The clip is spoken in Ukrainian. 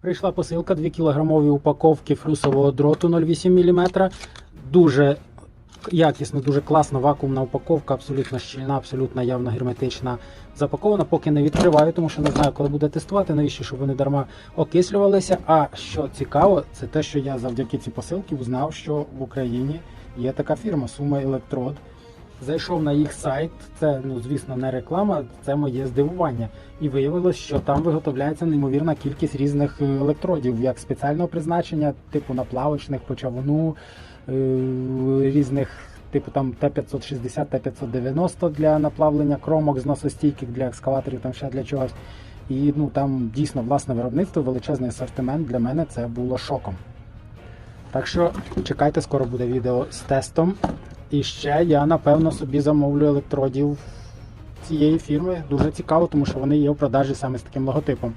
Прийшла посилка 2 кілограмові упаковки флюсового дроту 0,8 мм. Дуже якісно, дуже класна вакуумна упаковка, абсолютно щільна, абсолютно явно герметична. Запакована, поки не відкриваю, тому що не знаю, коли буде тестувати, навіщо, щоб вони дарма окислювалися. А що цікаво, це те, що я завдяки цій посилці узнав, що в Україні є така фірма Сума Електрод. Зайшов на їх сайт, це ну звісно не реклама, це моє здивування. І виявилось, що там виготовляється неймовірна кількість різних е, електродів, як спеціального призначення, типу наплавочних, по чавуну, е, різних, типу там Т-560, Т-590 для наплавлення кромок, зносостійких для екскаваторів, там ще для чогось. І ну там дійсно власне виробництво, величезний асортимент. Для мене це було шоком. Так що чекайте, скоро буде відео з тестом. І ще я напевно собі замовлю електродів цієї фірми. Дуже цікаво, тому що вони є в продажі саме з таким логотипом.